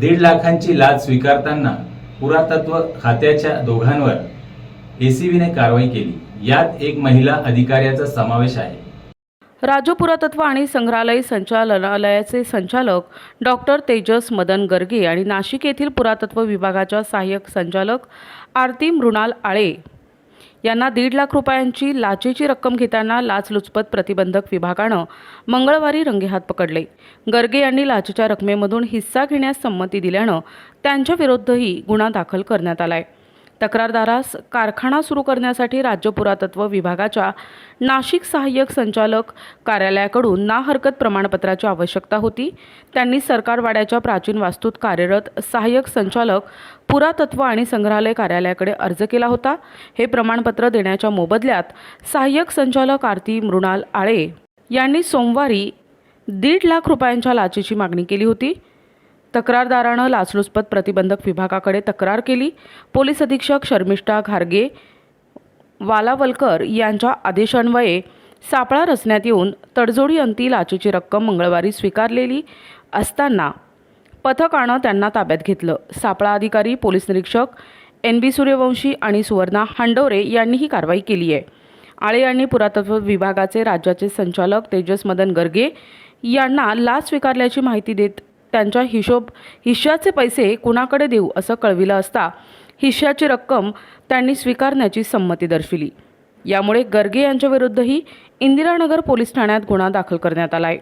दीड लाखांची लाच स्वीकारताना पुरातत्व खात्याच्या दोघांवर एसीबीने कारवाई केली. यात एक महिला अधिकाऱ्याचा समावेश आहे. राज्य पुरातत्व आणि संग्रहालय संचालनालयाचे संचालक डॉक्टर तेजस मदन गर्गे आणि नाशिक येथील पुरातत्व विभागाच्या सहाय्यक संचालक आरती मृणाल आळे यांना दीड लाख रुपयांची लाचेची रक्कम घेताना लाचलुचपत प्रतिबंधक विभागानं मंगळवारी रंगेहात पकडले. गर्गे यांनी लाचेच्या रकमेमधून हिस्सा घेण्यास संमती दिल्यानं त्यांच्याविरुद्धही गुन्हा दाखल करण्यात आलाय. तक्रारदारास कारखाना सुरू करण्यासाठी राज्य पुरातत्व विभागाच्या नाशिक सहाय्यक संचालक कार्यालयाकडून ना हरकत प्रमाणपत्राची आवश्यकता होती. त्यांनी सरकारवाड्याच्या प्राचीन वास्तूत कार्यरत सहाय्यक संचालक पुरातत्व आणि संग्रहालय कार्यालयाकडे अर्ज केला होता. हे प्रमाणपत्र देण्याच्या मोबदल्यात सहाय्यक संचालक आरती मृणाल आळे यांनी सोमवारी दीड लाख रुपयांच्या लाचेची मागणी केली होती. तक्रारदारानं लाचलुचपत प्रतिबंधक विभागाकडे तक्रार केली. पोलीस अधीक्षक शर्मिष्ठा घारगे वालावलकर यांच्या आदेशान्वये सापळा रचण्यात येऊन तडजोडी अंती लाचेची रक्कम मंगळवारी स्वीकारलेली असताना पथकानं त्यांना ताब्यात घेतलं. सापळा अधिकारी पोलीस निरीक्षक एन बी सूर्यवंशी आणि सुवर्णा हांडोरे यांनी ही कारवाई केली आहे. आळे यांनी पुरातत्व विभागाचे राज्याचे संचालक तेजस मदन गर्गे यांना लाच स्वीकारल्याची माहिती देत त्यांच्या हिशोब हिश्श्याचे पैसे कुणाकडे देऊ असं कळविलं असता हिश्श्याची रक्कम त्यांनी स्वीकारण्याची संमती दर्शविली. यामुळे गर्गे यांच्याविरुद्धही इंदिरानगर पोलीस ठाण्यात गुन्हा दाखल करण्यात आला आहे